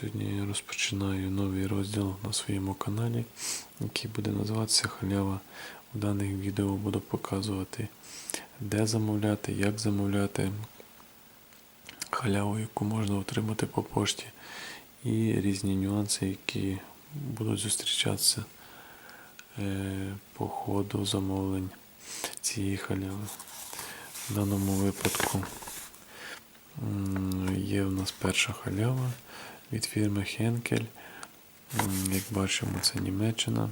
Сьогодні я розпочинаю новий розділ на своєму каналі, який буде називатися Халява. В даних відео буду показувати, де замовляти, як замовляти халяву, яку можна отримати по пошті, і різні нюанси, які будуть зустрічатися е, по ходу замовлень цієї халяви. В даному випадку є в нас перша халява від фірми Henkel. Як бачимо, це Німеччина.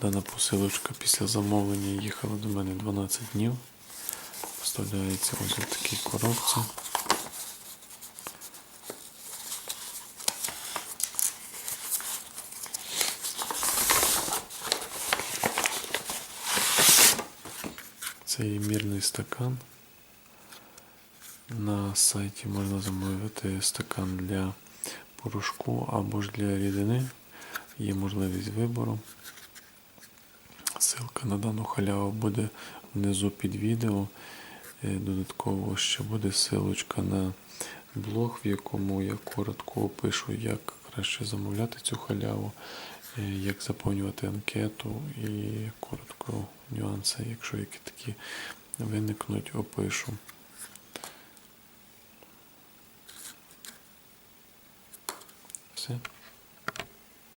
Дана посилочка після замовлення їхала до мене 12 днів. Поставляється ось в такій коробці. Це є мірний стакан. На сайті можна замовити стакан для порошку або ж для рідини. Є можливість вибору. Ссылка на дану халяву буде внизу під відео. Е, Додатково ще буде ссылочка на блог, в якому я коротко опишу, як краще замовляти цю халяву, е, як заповнювати анкету і коротко нюанси, якщо які такі виникнуть, опишу. Roxanne?